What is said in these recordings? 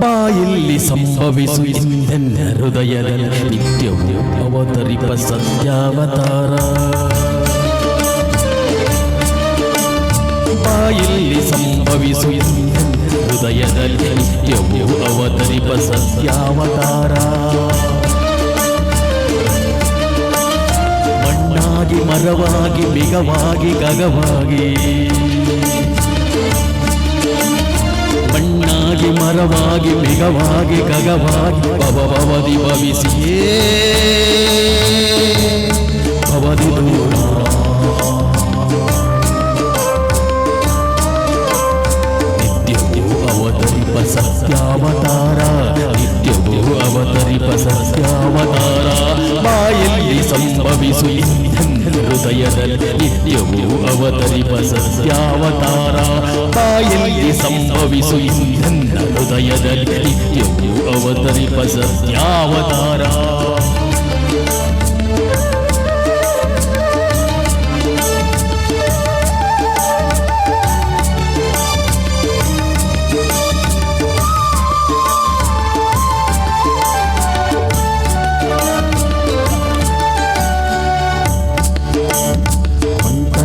ಬಾಯಲ್ಲಿ ಸಂಭವಿಸು ಇಂದೆನ್ನ ಹೃದಯದಲ್ಲಿ ನಿತ್ಯವೂ ಅವತರಿಪ ಸತ್ಯಾವತಾರ ಬಾಯಲ್ಲಿ ಸಂಭವಿಸು ಹೃದಯದಲ್ಲಿ ನಿತ್ಯವೂ ಅವತರಿಪ ಸತ್ಯಾವತಾರ. ಮಣ್ಣಾಗಿ ಮರವಾಗಿ ಬಿಗವಾಗಿ ಗಗವಾಗಿ. ಮಣ್ಣಾಗಿ ಮರವಾಗಿ ಬಿಗವಾಗಿ ಗಗವಾಗಿ ಭವಭವದಿ ಭವಿಸಿಯೇ. ಭವದಿ ದೂರ ಸತ್ಯಾವತಾರ ಬಾಯಲ್ಲಿ ಸಂಭವಿಸು ಇಂದೆನ್ನ ಹೃದಯದಲ್ಲಿ ನಿತ್ಯವೂ ಅವತರಿಪ ಸತ್ಯಾವತಾರ ಬಾಯಲ್ಲಿ ಸಂಭವಿಸು ಇಂದೆನ್ನ ಹೃದಯದಲ್ಲಿ ನಿತ್ಯವೂ ಅವತರಿಪ ಸತ್ಯಾವತಾರ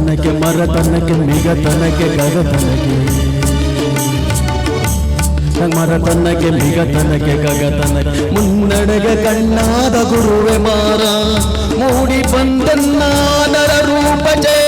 ತನಕ್ಕೆ ಮರ ತನಕ್ಕೆ ಮೇಘ ತನಕ್ಕೆ ಗಗ ತನಕ್ಕೆ ಮರ ತನಕ್ಕೆ ಮೇಘ ತನಕ್ಕೆ ಗಗ ತನಕ್ಕೆ ಮುನ್ನಡೆಗೆ ಕಣ್ಣಾದ ಗುರುವೆ ಮಾರ, ಮೂಡಿ ಬಂದನ್ನ ನರ ರೂಪ ಜಯ.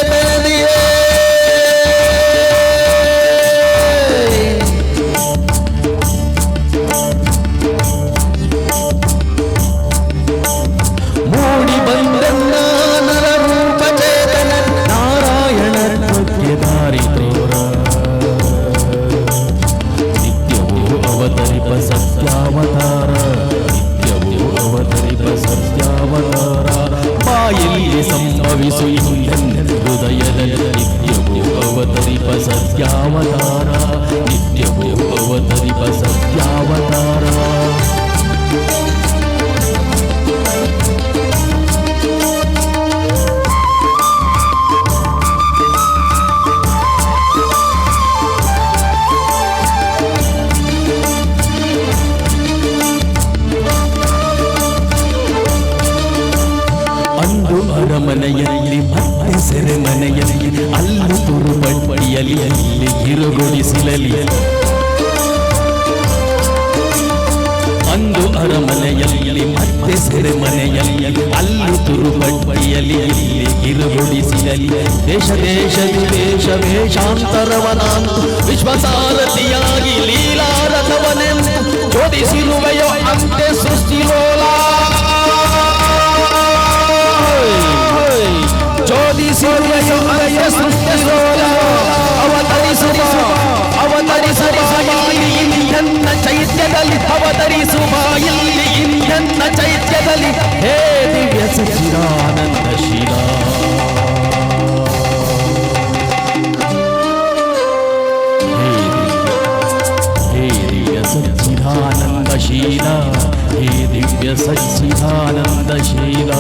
ಸಂಭವಿಸು ಇಂದೆನ್ನ ಹೃದಯದಲ್ಲಿ ನಿತ್ಯವೂ ಅವತರಿಪ ಸತ್ಯಾವತಾರ ನಿತ್ಯವೂ ಅವತರಿಪ ಸತ್ಯಾವತಾರ ಅಲ್ಲಿ ಕಿರುಗೊಳಿಸಿಲಲಿ ಅಂದು ಅರಮನೆಯಲ್ಲಿ, ಮತ್ತೆ ಸೆರೆಮನೆಯಲ್ಲಿ, ಅಲ್ಲು ತುರುಬಟ್ಟಿಯಲ್ಲಿ ಇಲ್ಲಿ ಕಿರುಗೊಳಿಸಿಲಲಿ ದೇಶ ದೇಶ ದೇಶ ವೇಷಾಂತರವನ ವಿಶ್ವಸಾರಥಿಯಾಗಿ ಲೀಲಾರಥವನೆಂದು ಜೋಡಿಸಿರುವೆಯೋ ಅಂತೆ ಸೃಷ್ಟಿಲೋಲ ಜೋಡಿಸಿರುವೆಯೋ ಅಂತೆ ಸೃಷ್ಟಿಲೋಲ ಇಲ್ಲಿ ಇಂದೆನ್ನ ಚೈತ್ಯದಲ್ಲಿ ಅವತರಿಸುವ ಇಲ್ಲಿ ಇಂದೆನ್ನ ಚೈತ್ಯದಲ್ಲಿ ಹೇ ದಿವ್ಯ ಸಚಿದಾನಂದ ಶಿಲಾ ಹೇ ದಿವ್ಯ ಸಚ್ಚಿದಾನಂದ ಶೀಲ ಹೇ ದಿವ್ಯ ಸಚ್ಚಿದಾನಂದ ಶೀಲ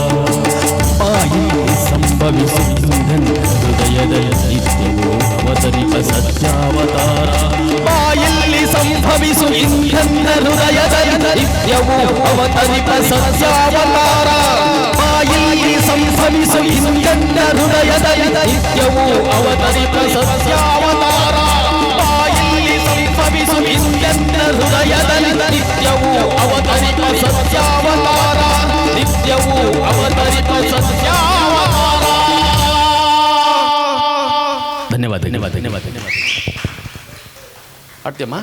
ಬಾಯಿಯಲ್ಲಿ ಸಂಭವಿಸುತ್ತಿದ್ದೆನ್ನ ಹೃದಯದಲ್ಲಿ ನಿತ್ಯವೂ ಅವತರಿಪ ಸತ್ಯಾವತಾರ ಸಂಭವಿಸು ಇಂದೆನ್ನ ಹೃದಯದಲ್ಲಿ ನಿತ್ಯವೂ ಅವತರಿಪ ಸತ್ಯಾವತಾರ ಬಾಯಲ್ಲಿ ಸಂಭವಿಸು ಇಂದೆನ್ನ ಹೃದಯದಲ್ಲಿ ನಿತ್ಯವೂ ಅವತರಿಪ ಸತ್ಯಾವತಾರ ಬಾಯಲ್ಲಿ ಸಂಭವಿಸು ಇಂದೆನ್ನ ಹೃದಯದಲ್ಲಿ ನಿತ್ಯವೂ ಅವತರಿಪ ಸತ್ಯಾವತಾರ ನಿತ್ಯವೂ ಅವತರಿಪ ಸತ್ಯಾವತಾರ ಧನ್ಯವಾದ ಧನ್ಯವಾದ ಧನ್ಯವಾದ ಧನ್ಯವಾದ ಆಡ್ತೀಯಮ್ಮ